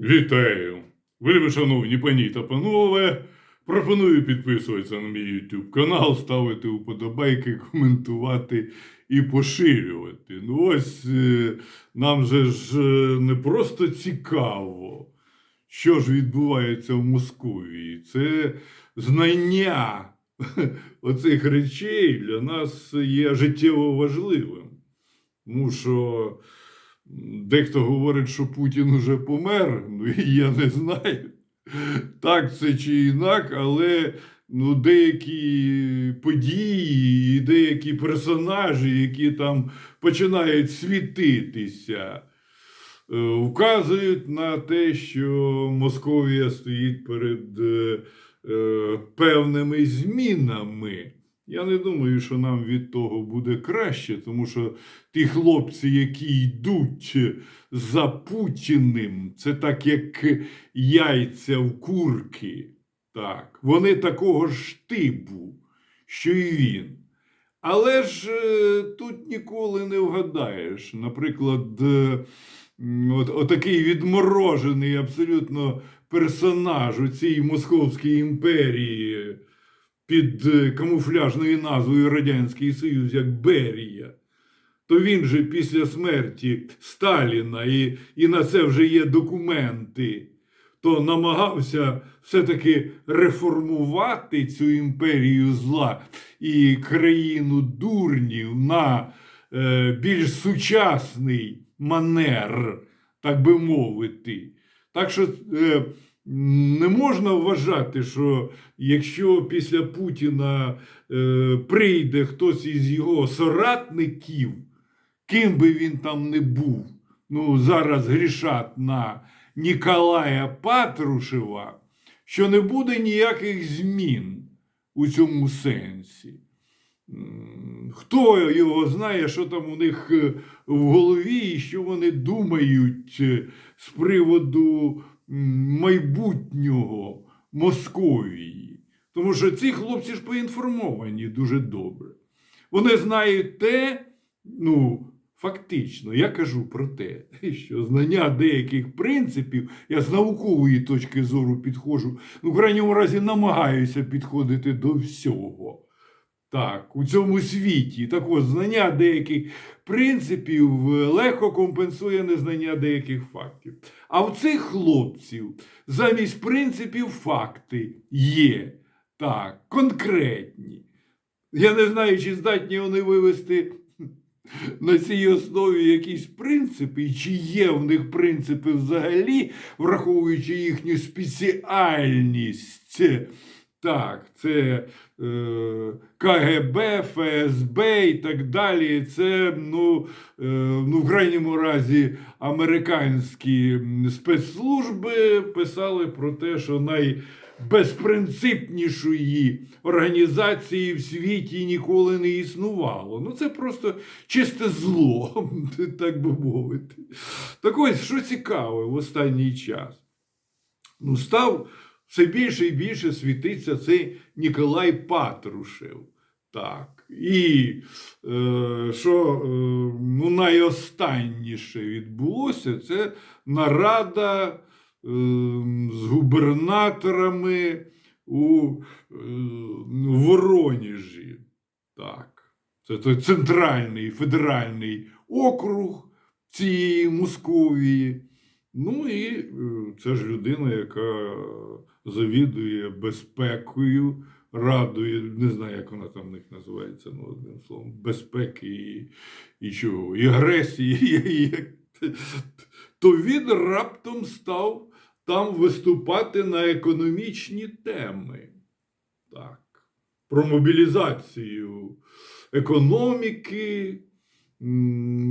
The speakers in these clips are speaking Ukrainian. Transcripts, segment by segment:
Вітаю! Вельми шановні пані та панове. Пропоную підписуватися на мій YouTube канал, ставити вподобайки, коментувати і поширювати. Ну ось е, нам же ж е, не просто цікаво, що ж відбувається в Московії. Це знання оцих речей для нас є життєво важливим. Тому що Дехто говорить, що Путін уже помер. Ну я не знаю, так це чи інак, але ну, деякі події і деякі персонажі, які там починають світитися, е, вказують на те, що Московія стоїть перед е, е, певними змінами. Я не думаю, що нам від того буде краще, тому що ті хлопці, які йдуть за Путіним, це так як яйця в курки. Так, вони такого ж типу, що і він. Але ж е, тут ніколи не вгадаєш. Наприклад, е, от, отакий відморожений абсолютно персонаж у цій Московській імперії під е, камуфляжною назвою Радянський Союз як Берія, то він же після смерті Сталіна, і, і на це вже є документи, то намагався все-таки реформувати цю імперію зла і країну дурнів на е, більш сучасний манер, так би мовити. Так що е, не можна вважати, що якщо після Путіна е, прийде хтось із його соратників, ким би він там не був, ну зараз грішать на Ніколая Патрушева, що не буде ніяких змін у цьому сенсі. Хто його знає, що там у них е, в голові, і що вони думають е, з приводу майбутнього Московії. Тому що ці хлопці ж поінформовані дуже добре. Вони знають те, ну, фактично, я кажу про те, що знання деяких принципів, я з наукової точки зору підходжу, ну, в крайньому разі намагаюся підходити до всього. Так, у цьому світі. Так от, знання деяких принципів е, легко компенсує незнання деяких фактів. А в цих хлопців замість принципів факти є. Так, конкретні. Я не знаю, чи здатні вони вивести на цій основі якісь принципи, чи є в них принципи взагалі, враховуючи їхню спеціальність. Так, це е, КГБ, ФСБ і так далі. Це, ну, е, ну, в крайньому разі, американські спецслужби писали про те, що найбезпринципнішої організації в світі ніколи не існувало. Ну, це просто чисте зло, так би мовити. Так ось, що цікаве в останній час. Ну, став все більше і більше світиться цей Ніколай Патрушев. Так. І е, що е, ну, найостанніше відбулося, це нарада е, з губернаторами у е, Вороніжі. Так. Це той центральний федеральний округ цієї Московії. Ну і е, це ж людина, яка завідує безпекою, радує, не знаю, як вона там в них називається, ну, одним словом, безпеки і, і чого, і агресії. То він раптом став там виступати на економічні теми. Так. Про мобілізацію економіки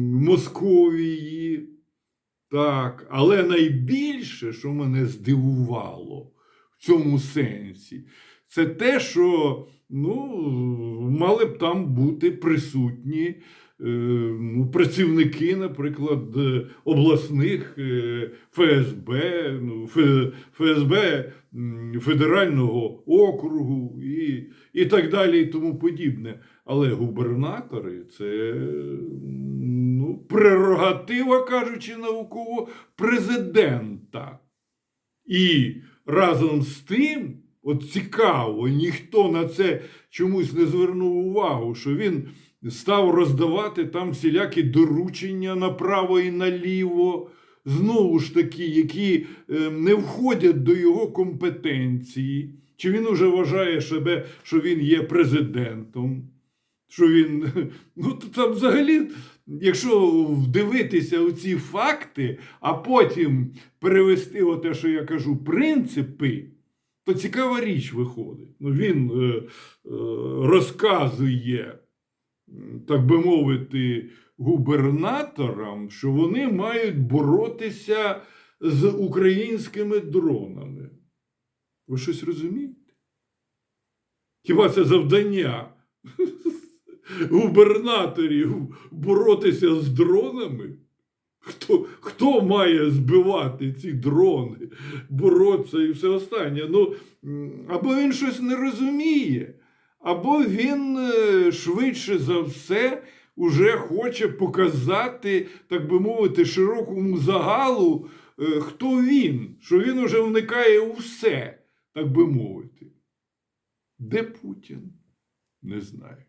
Московії. Так, але найбільше, що мене здивувало в цьому сенсі, це те, що ну, мали б там бути присутні е, ну, працівники, наприклад, е, обласних е, ФСБ, ну, ФСБ Федерального округу і, і так далі, і тому подібне. Але губернатори це прерогатива, кажучи науково, президента. І разом з тим, от цікаво, ніхто на це чомусь не звернув увагу, що він став роздавати там всілякі доручення направо і наліво, знову ж таки, які е, не входять до його компетенції. Чи він уже вважає себе, що він є президентом? Що він, ну там взагалі, якщо вдивитися у ці факти, а потім перевести те, що я кажу, принципи, то цікава річ виходить. Ну, він е, е, розказує, так би мовити, губернаторам, що вони мають боротися з українськими дронами. Ви щось розумієте? Хіба це завдання губернаторів боротися з дронами? Хто, хто має збивати ці дрони, боротися і все останнє? Ну, або він щось не розуміє, або він е, швидше за все уже хоче показати, так би мовити, широкому загалу, е, хто він, що він уже вникає у все, так би мовити. Де Путін? Не знаю.